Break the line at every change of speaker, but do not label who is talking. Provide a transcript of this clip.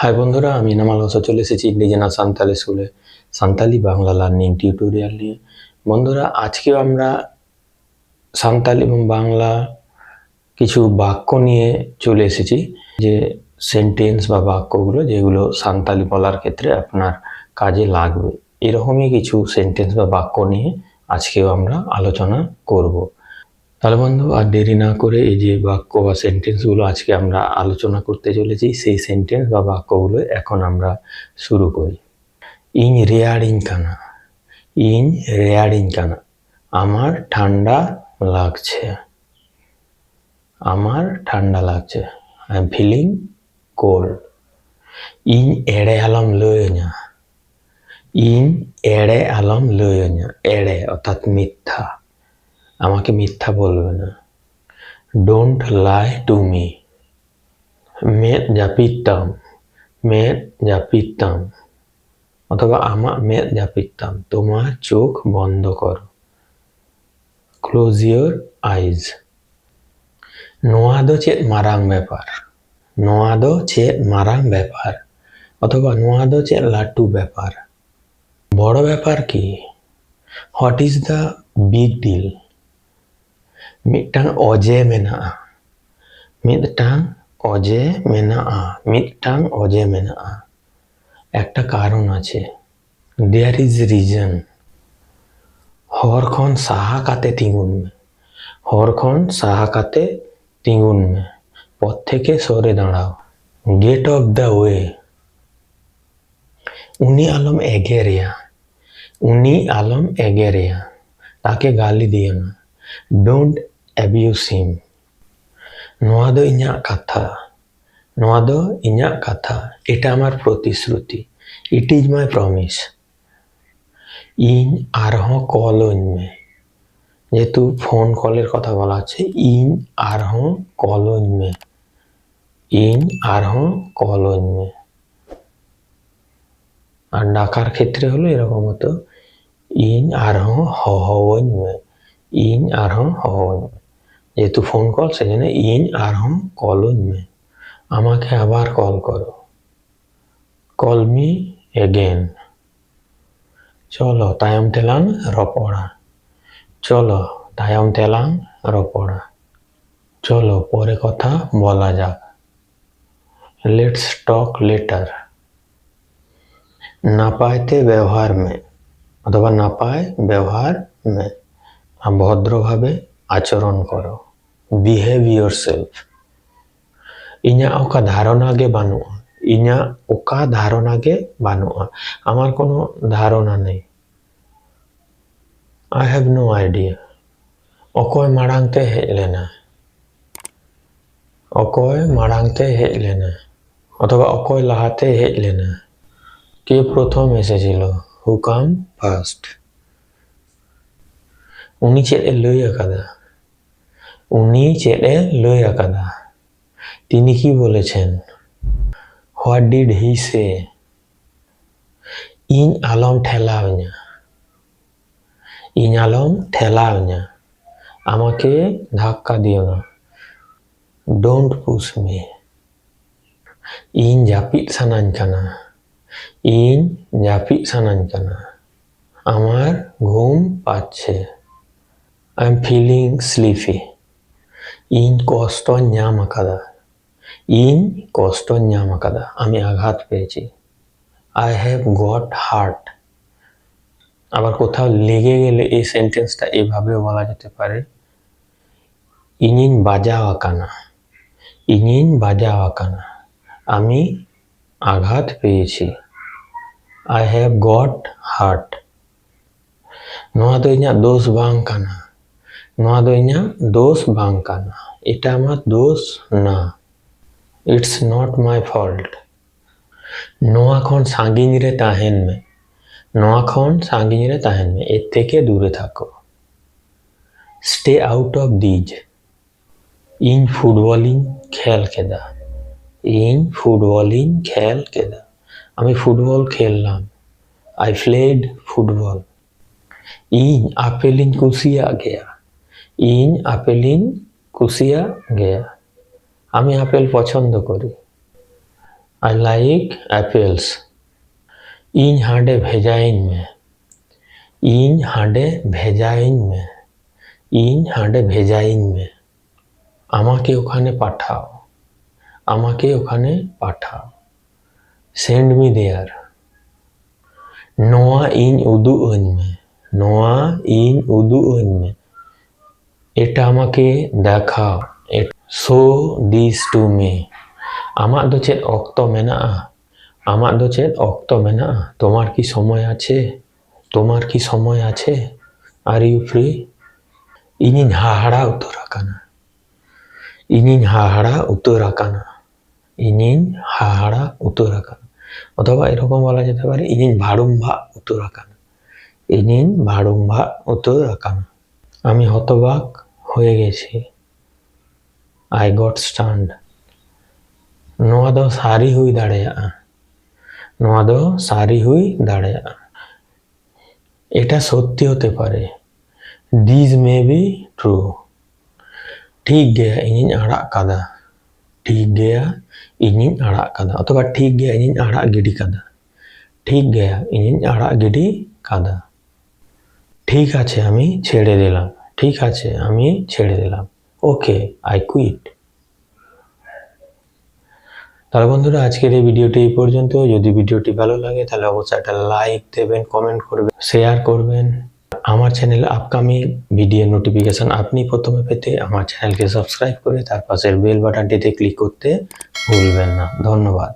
High বন্ধুরা, আমি নামাল হোসা চলে এসেছি ইন্ডিজেনা সান্তালি স্কুলে সান্তালি বাংলা লার্নিং টিউটোরিয়াল নিয়ে। বন্ধুরা, আজকেও আমরা সান্তালি এবং বাংলা কিছু বাক্য নিয়ে চলে এসেছি। যে সেন্টেন্স বা বাক্যগুলো, যেগুলো সান্তালি বলার ক্ষেত্রে আপনার কাজে লাগবে। এরকমই কিছু সেন্টেন্স বা বাক্য নিয়ে আজকেও আমরা আলোচনা করব। তাহলে বন্ধু, আর দেরি না করে এই যে বাক্য বা সেন্টেন্সগুলো আজকে আমরা আলোচনা করতে চলেছি, সেই সেন্টেন্স বা বাক্যগুলো এখন আমরা শুরু করি। ইন রেয়ারিং কানা, ইন রেয়ারিং কানা, আমার ঠান্ডা লাগছে। আমার ঠান্ডা লাগছে আই এম ফিলিং কোল্ড ইন এড়ে আলম লয়না ইন এড়ে আলম লয়না এড়ে অর্থাৎ মিথ্যা। আমাকে মিথ্যা বলবে না। ডোন্ট লাই টু মি মেদ জাপিতাম মেদ জাপিতাম অথবা আমার মেদ জাপিতাম তোমার চোখ বন্ধ করো। ক্লোজ ইয়োর আইজ নোয়া দো চেদ মারাং ব্যাপার। নোয়া দো চেদ মারাং ব্যাপার। অথবা নোয়া দো চেদ লাট্টু ব্যাপার। বড় ব্যাপার কি? What is the big deal Midtang oje mena'a. Midtang oje mena'a. Midtang oje mena'a. একটা কারণ আছে দেয়ার ইজ রিজন হর খন সাহা কাতে তিঙ্গুন মে হর খন সাহা কাতে তিঙ্গুন মে পথ থেকে সরে দাঁড়াও গেট অফ দ্য ওয়ে উনি আলম এগেরিয়া উনি আলম এগেরিয়া তাকে গালি দিও না ডোন্ট ᱮᱵᱤᱭᱩᱥ ᱦᱤᱢ ᱱᱚᱣᱟ ᱫᱚ ᱤᱧᱟᱹᱜ ᱠᱟᱛᱷᱟ ᱱᱚᱣᱟ ᱫᱚ ᱤᱧᱟᱹᱜ ᱠᱟᱛᱷᱟ ᱮᱴᱟ ᱟᱢᱟᱨ ᱯᱨᱚᱛᱤᱥᱨᱩᱛᱤ ᱤᱴ ᱤᱡ ᱢᱟᱭ ᱯᱨᱚᱢᱤᱥ ᱤᱧ ᱟᱨᱦᱚᱸ ᱠᱚᱞᱟᱹᱧ ᱢᱮ যেহেতু ফোন কলের কথা বলা আছে ইন আরহোঁ কলন মে ইন আরহোঁ কলন মে আর ডাকার ক্ষেত্রে হলো এরকম হতো ইন আরহোঁ হওয়ন মে ইন আরহোঁ হওয়ন মে যেহেতু ফোন কল সেজন্য ইন আর হম কলኝ মে আমাকে আবার কল করো। কল মি এগেন চলো তায়ম তেলাং রপড়া। চলো তায়ম তেলাং রপড়া। চলো, পরে কথা বলা যাক। লেটস টক লেটার নাপায়তে ব্যবহার মে, অথবা নাপায় ব্যবহার মে। ভদ্রভাবে আচরণ করো। behave yourself ᱤᱧᱟᱹᱜ ᱚᱠᱟ ᱫᱷᱟᱨᱚᱱᱟ ᱜᱮ ᱵᱟᱹᱱᱩᱜᱼᱟ ᱤᱧᱟᱹᱜ ᱚᱠᱟ ᱫᱷᱟᱨᱚᱱᱟ ᱜᱮ ᱵᱟᱹᱱᱩᱜᱼᱟ আমার কোনো ধারণা নেই আই হ্যাভ নো আইডিয়া অকয় মারাংতে হেজ লেনা অকয় মারাংতে হেজ লেনা অথবা অকয় লাহাতে হেজ লেনা কে প্রথম এসেছিল হু কাম ফার্স্ট উনি চেয়ে লইয়া কাদা উনি এ লই আকাদা তিনি কি বলেছেন? What did he say? In আলম ঠেলাওñা ইন আলম ঠেলাওñা আমাকে ধাক্কা দিও না। ডোন্ট পুশ মি ইন জাপিদ সানাñ কানা ইন জাপিদ সানাñ কানা আমার ঘুম পাচ্ছে। আই এম ফিলিং স্লিপি ইন কষ্ট ন্যামাকাদা ইন কষ্ট ন্যামাকাদা আমি আঘাত পেয়েছি আই হ্যাভ গট হার্ট আবার কোথাও লেগে গেলে এই সেন্টেন্সটা এভাবে বলা যেতে পারে, ইনিন বাজা আঁকানা ইনিন বাজা আঁকানা আমি আঘাত পেয়েছি। আই হ্যাভ গট হার্ট নোয়া তো ᱤᱧᱟᱹᱜ দোষ বাংকানা ᱱᱚᱣᱟ ᱫᱚ ᱤᱧᱟᱹᱜ ᱫᱳᱥ ᱵᱟᱝ ᱠᱟᱱᱟ ᱮᱴᱟ ᱟᱢᱟᱜ ᱫᱳᱥ ᱱᱟ ᱤᱴᱥ ᱱᱚᱴ ᱢᱟᱭ ᱯᱷᱚᱞᱴ ᱱᱚᱣᱟ ᱠᱷᱚᱱ ᱥᱟᱺᱜᱤᱧ ᱨᱮ ᱛᱟᱦᱮᱱ ᱢᱮ ᱱᱚᱣᱟ ᱠᱷᱚᱱ ᱥᱟᱺᱜᱤᱧ রে তাহেন মে এর থেকে দূরে থাকো স্টে আউট অফ দিজ ইন ফুটবলিং খেল কেদা ইন ফুটবলিং খেল কেদা আমি ফুটবল খেললাম আই প্লেড ফুটবল ইন আপেল ইন কুসিয়া গেয়া ইন আপেলিন কুশিয়া গেয়া। আমি আপেল পছন্দ করি। আই লাইক অ্যাপেলস ইন হাঁডে ভেজাইন মে। ইন হাঁডে ভেজাইন মে। ইন হাঁডে ভেজাইন মে। আমাকে ওখানে পাঠাও। আমাকে ওখানে পাঠাও। সেন্ড মি দেয়ার নোয়া ইন উদু মে। নোয়া ইন উদু মে। এটা আমাকে দেখা સો দিস টু મી আমার তো চেত অক্ত মেনা আমার তো চেত অক্ত মেনা তোমার কি সময় আছে? তোমার কি সময় আছে? আর ইউ ফ্রি ইনি হাহাড়া উত্তর আকানা ইনি হাহাড়া উত্তর আকানা ইনি হাহাড়া উত্তর আকানা অথবা এরকম বলা যেতে পারে, ইনি ভাড়ুম্ভা উত্তর আকানা ইনি ভাড়ুম্ভা উত্তর আকানা আমি হতবাক। হয়ে গেছে। আই গট ᱥᱴᱟᱱᱰ নোয়া দো সারি হুই দাঁড়ায়। নোয়া দো সারি হুই দাঁড়ায়। এটা সত্যি হতে পারে। দিজ মে বি ট্রু ঠিক গেয়া ইঞ্জিন আড়া কাদা। ঠিক গেয়া ইঞ্জিন আড়া কাদা। অথবা ঠিক গেয়া ইঞ্জিন আড়া গিডি কাদা। ঠিক গেয়া ইঞ্জিন আড়া গিডি কাদা। ঠিক আছে, আমি ছেড়ে দিলাম। ঠিক আছে, আমি ছেড়ে দিলাম। ওকে আই কুইট তাহলে বন্ধুরা, আজকের এই ভিডিওটি এই পর্যন্ত। যদি ভিডিওটি ভালো লাগে, তাহলে অবশ্যই একটা লাইক দেবেন কমেন্ট করবেন শেয়ার করবেন। আমার চ্যানেল আপকামিং ভিডিও নোটিফিকেশন আপনি প্রথমে পেতে আমার চ্যানেলকে সাবস্ক্রাইব করে তার পাশের বেল বাটনটিতে ক্লিক করতে ভুলবেন না। ধন্যবাদ।